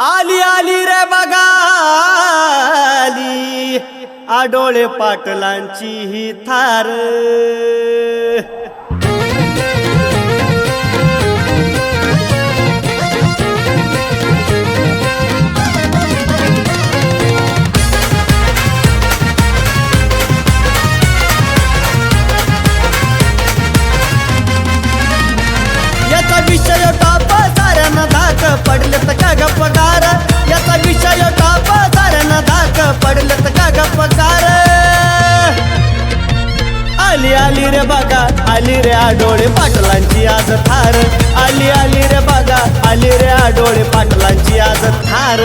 आली आली रे बघाली. आडोळे पाटलांची ही थार. रे बघा आली रे आडोळे पाटलांची आज थार. आली आली रे बघा आली रे आडोळे पाटलांची आज थार.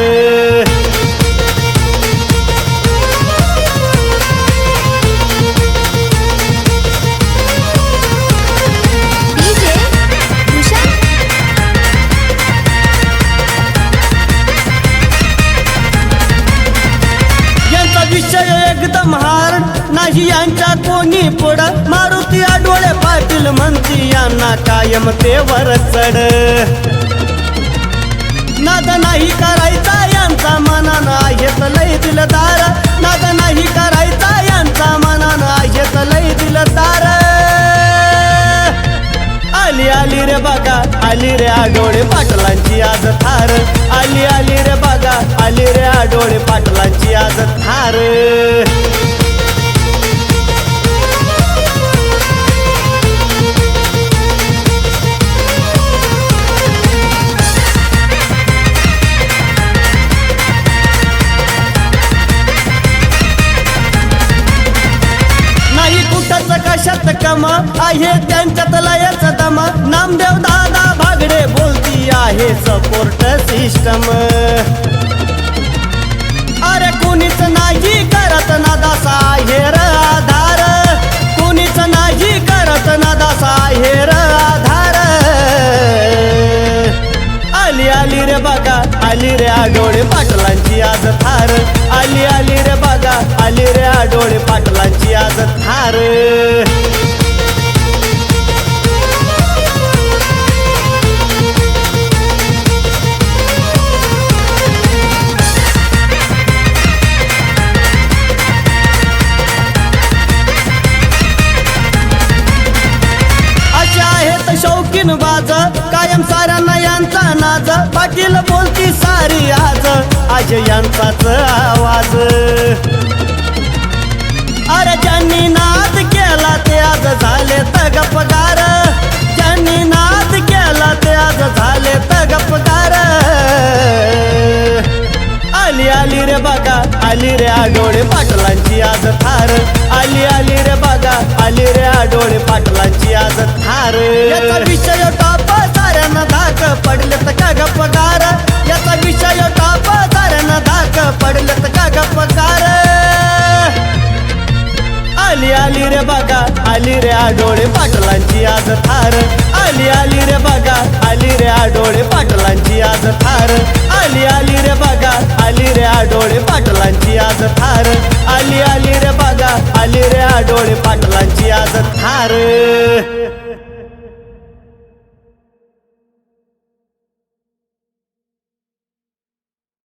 विषय एकदम हार्ड नाही यांच्या कोणी पुढ. मारुती आडोळे पाटील म्हणती यांना कायम तेवर चढ. नाद नाही करायचा यांचा मनानं आहेत लय दिलदार. नाद नाही करायचा यांचा मनानं आहेत लय दिलदार. आली आली रे बघा आली रे आडोळे पाटलांची आज थार. आली आली रे बघा आली रे आडोळे कशात कमा आहे त्यांच्यात लयच दम. नामदेव दादा भागडे बोलती आहे सपोर्ट सिस्टम अरे कुणीच नाही करत ना दासा हेर आधार. कुणीच नाही करत ना दासा हेर आधार. आली आली रे बघा आली रे आडोळे पाटलांची आज थार. आली आली रे बघा आली रे आडोळे पाटलांची शौकीन बाज कायम साऱ्यांना यांचा नाच पाटील बोलती सारी आज आज यांचाच आवाज. अरे ज्यांनी नाद केला ते आज झाले तग पगार ज्यांनी नाद केला ते आज झाले तग पगार आली आली रे बघा आली रे आडोळे पाटलांची आज थार. आली आली रे बघा आली रे आडोळे पाटलांची आज थार. आली रे आडोळे पाटलांची आज थार. आली आली रे बघा आली रे आडोळे पाटलांची आज थार. आली आली रे बघा आली रे आडोळे पाटलांची आज थार. आली आली रे बघा आली रे आडोळे पाटलांची आज थार.